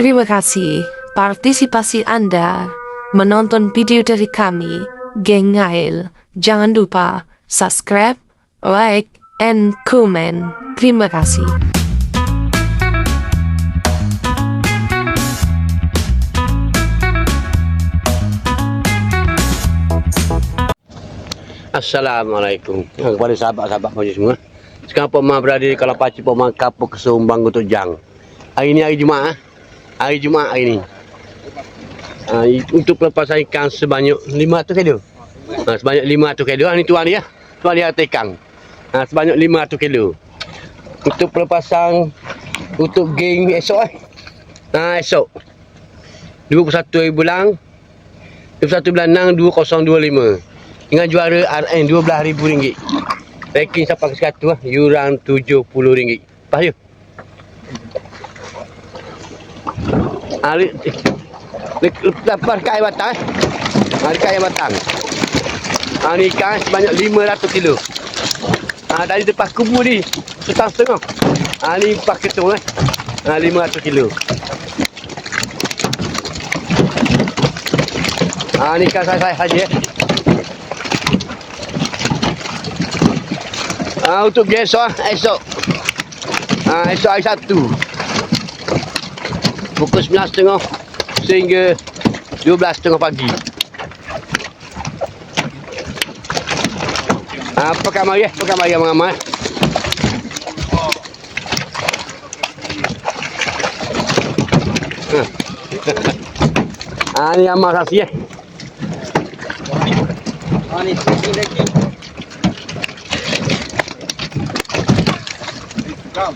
Terima kasih partisipasi Anda menonton video dari kami, Geng Ngail. Jangan lupa subscribe, like, and comment. Terima kasih. Assalamualaikum kepada sahabat-sahabat macam semua. Sekarang Mak berada di Kalapaci Mak Kapuk Kesumbang Untuk Jang. Hari ni hari Jumaat. Hari Jumaat hari ni. Ha, untuk pelepasan ikan sebanyak 500 kilo. Ha, sebanyak 500 kilo. Ha, ni tuan dia. Tuan dia atas ikan. Ha, sebanyak 500 kilo. Untuk pelepasan untuk geng esok eh. Ha, esok. 21 bulan 21 bulan 6 2025 dengan juara RN RM12,000 ranking sampai ke 100 lah yuran RM70 lepas hari lepas air batang eh? Dekat air batang ha, ni ikan sebanyak 500 kilo. Ha, dari depan kubu ni setang setengah. Ha, ni empat ketung eh? Ha, 500 kilo. Ha, ni ikan saya-saya saja eh? Ah untuk besok ah, esok. Ah esok hari Sabtu. Pukul 9.30 sehingga 12.30 pagi. Ah pakai mari eh, pakai mari ramai-ramai. Ah ni amal saksi eh. Ah ni, ini lagi. Kam.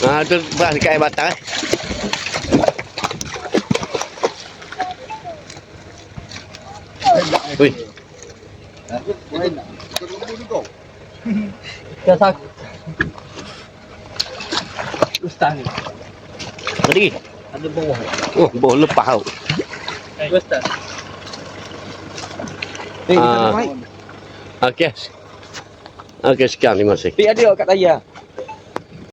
Ah tu beras dekat air batang eh. Ui, Dah sak. Ustaz ni. tadi. Ada bawah. Oh, boh lepas tau. Ustaz. Ah. Okey. Okey, sekian terima kasih. Pi ada kat tayar.